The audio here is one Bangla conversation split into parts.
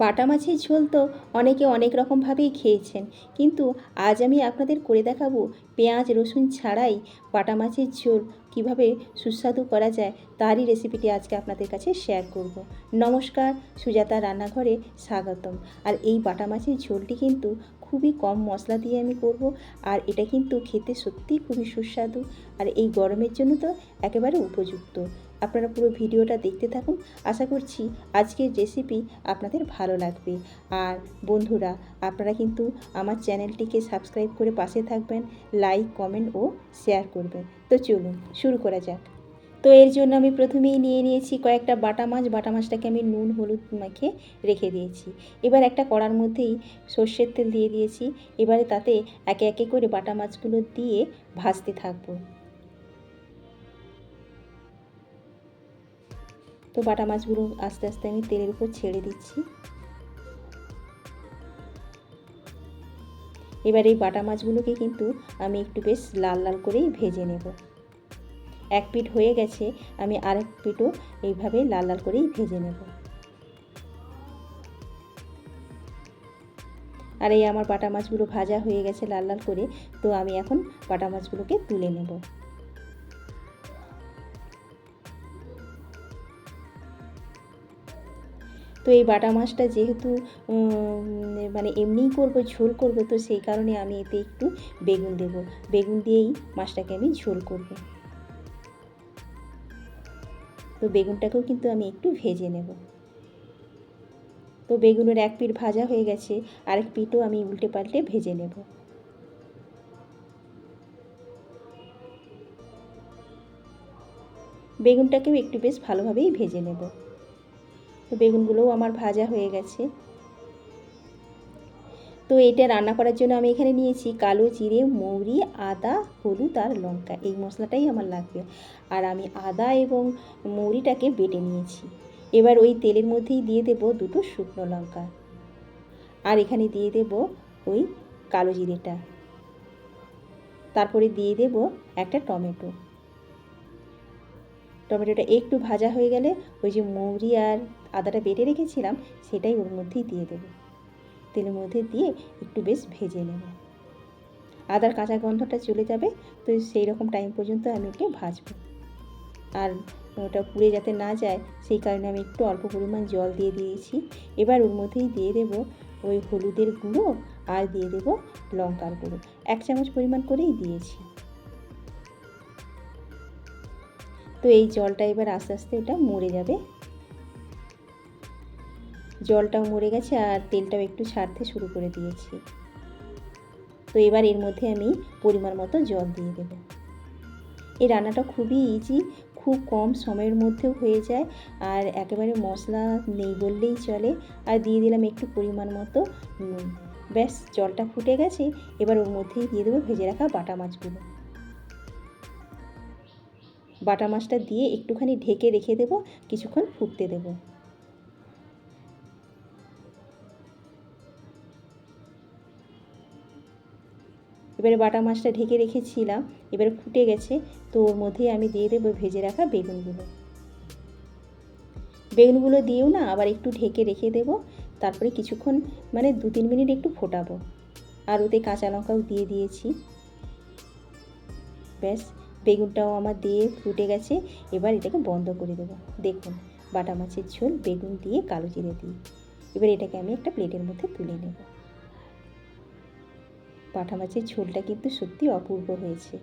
বাটা মাছের ঝোল তো অনেকে অনেক রকমভাবেই খেয়েছেন। কিন্তু আজ আমি আপনাদের করে দেখাবো পেঁয়াজ রসুন ছাড়াই বাটা মাছের ঝোল কীভাবে সুস্বাদু করা যায় তারই রেসিপিটি আজকে আপনাদের কাছে শেয়ার করব। নমস্কার, সুজাতা রান্নাঘরে স্বাগতম। আর এই বাটা মাছের ঝোলটি কিন্তু খুবই কম মশলা দিয়ে আমি করব আর এটা কিন্তু খেতে সত্যিই খুবই সুস্বাদু। আর এই গরমের জন্য তো একেবারে উপযুক্ত। আপনারা পুরো ভিডিওটা দেখতে থাকুন। আশা করছি আজকের রেসিপি আপনাদের ভালো লাগবে। আর বন্ধুরা, আপনারা কিন্তু আমার চ্যানেলটিকে সাবস্ক্রাইব করে পাশে থাকবেন লাইক কমেন্ট ও শেয়ার করবেন। তো চলুন, শুরু করা যাক। তো এর জন্য আমি প্রথমেই নিয়ে নিয়েছি কয়েকটা বাটা মাছ। বাটা মাছটাকে আমি নুন, হলুদ মাখে রেখে দিয়েছি। এবার একটা কড়ার মধ্যেই সর্ষের তেল দিয়ে দিয়েছি। এবারে তাতে একে একে করে বাটা মাছগুলো দিয়ে ভাজতে থাকব। তো বাটা মাছগুলো আস্তে আস্তে আমি তেলের উপর ছেড়ে দিচ্ছি। এবার এই বাটা মাছগুলোকে কিন্তু আমি একটু বেশ লাল লাল করেই ভেজে নেব। এক পিঠ হয়ে গেছে, আমি আরেক পিঠও এইভাবে লাল লাল করেই ভেজে নেব। আর এই আমার বাটা মাছগুলো ভাজা হয়ে গেছে লাল লাল করে, তো আমি এখন বাটা মাছগুলোকে তুলে নেব। তো এই বাটা মাছটা যেহেতু মানে এমনিই করব, ঝোল করব, তো সেই কারণে আমি এতে একটু বেগুন দেব। বেগুন দিয়েই মাছটাকে আমি ঝোল করব। তো বেগুনটাকেও কিন্তু আমি একটু ভেজে নেব। তো বেগুনের এক পিঠ ভাজা হয়ে গেছে, আরেক পিঠও আমি উল্টে পাল্টে ভেজে নেব। বেগুনটাকেও একটু বেশ ভালোভাবেই ভেজে নেব। তো বেগুনগুলোও আমার ভাজা হয়ে গেছে। তো এটা রান্না করার জন্য আমি এখানে নিয়েছি কালো জিরে, মৌরি, আদা, হলুদ আর লঙ্কা। এই মশলাটাই আমার লাগবে। আর আমি আদা এবং মৌরিটাকে বেটে নিয়েছি। এবার ওই তেলের মধ্যেই দিয়ে দেব দুটো শুকনো লঙ্কা। আর এখানে দিয়ে দেব ওই কালো জিরেটা। তারপরে দিয়ে দেব একটা টমেটো। টমেটোটা একটু ভাজা হয়ে গেলে ওই যে মৌরি আর আদাটা বেটে রেখেছিলাম, সেটাই ওর মধ্যেই দিয়ে দেবো। তেলের মধ্যে দিয়ে একটু বেশ ভেজে নেব। আদার কাঁচা গন্ধটা চলে যাবে, তো সেই রকম টাইম পর্যন্ত আমি ওকে ভাজবো। আর ওটা পুড়ে যাতে না যায়, সেই কারণে আমি একটু অল্প পরিমাণ জল দিয়ে দিয়েছি। এবার ওর মধ্যেই দিয়ে দেব ওই হলুদের গুঁড়ো আর দিয়ে দেব লঙ্কার গুঁড়ো। এক চামচ পরিমাণ করেই দিয়েছি। তো এই জলটা এবার আস্তে আস্তে ওটা মরে যাবে। জলটাও মরে গেছে আর তেলটাও একটু ছাড়তে শুরু করে দিয়েছি। তো এবার এর মধ্যে আমি পরিমাণ মতো জল দিয়ে দেব। এই রান্নাটা খুবই ইজি খুব কম সময়ের মধ্যেও হয়ে যায় আর একেবারে মশলা নেই বললেই চলে। আর দিয়ে দিলাম একটু পরিমাণ মতো নুন ব্যাস জলটা ফুটে গেছে। এবার ওর মধ্যেই দিয়ে দেবো ভেজে রাখা বাটা মাছগুলো। বাটা মাছটা দিয়ে একটুখানি ঢেকে রেখে দেবো, কিছুক্ষণ ফুটতে দেবো। এবারে বাটা মাছটা ঢেকে রেখেছিলাম, এবারে ফুটে গেছে, তো ওর মধ্যেই আমি দিয়ে দেবো ভেজে রাখা বেগুনগুলো। বেগুনগুলো দিয়েও না আবার একটু ঢেকে রেখে দেবো, তারপরে কিছুক্ষণ মানে দু তিন মিনিট একটু ফোটাবো। আর ওতে কাঁচা লঙ্কাও দিয়ে দিয়েছি। ব্যাস বেগুনটাও আমার দিয়ে ফুটে গেছে, এবার এটাকে বন্ধ করে দেবো। দেখুন, বাটা মাছের ঝোল, বেগুন দিয়ে কালো জিরে দিই এবার এটাকে আমি একটা প্লেটের মধ্যে তুলে নেব। পাঠা মাছের ঝোলটা কিন্তু সত্যি অপূর্ব হয়েছে।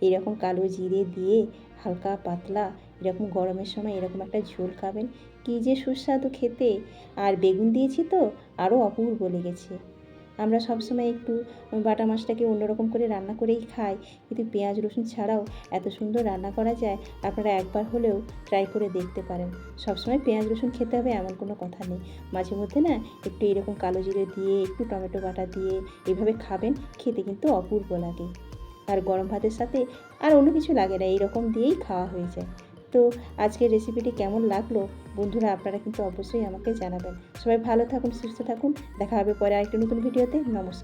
এরকম কালো জিরে দিয়ে হালকা পাতলা, এরকম গরমের সময় এরকম একটা ঝোল খাবেন, কী যে সুস্বাদু খেতে। আর বেগুন দিয়েছি তো আরও অপূর্ব লেগেছে। আমরা সবসময় একটু বাটা মাছটাকে অন্যরকম করে রান্না করেই খাই। কিন্তু পেঁয়াজ, রসুন ছাড়াও এত সুন্দর রান্না করা যায়, আপনারা একবার হলেও ট্রাই করে দেখতে পারেন। সবসময় পেঁয়াজ, রসুন খেতে হবে এমন কোনো কথা নেই। মাঝে মধ্যে না, একটু এরকম কালো জিরে দিয়ে, একটু টমেটো বাটা দিয়ে এভাবে খাবেন, খেতে কিন্তু অপূর্ব লাগে। আর গরম ভাতের সাথে আর অন্য কিছু লাগে না, এইরকম দিয়েই খাওয়া হয়ে যায়। তো আজকের রেসিপিটি কেমন লাগল? বন্ধুরা, আপনারা কিন্তু অবশ্যই আমাকে জানাবেন। সবাই ভালো থাকুন, সুস্থ থাকুন। দেখা হবে পরে আরেকটা নতুন ভিডিওতে নমস্কার।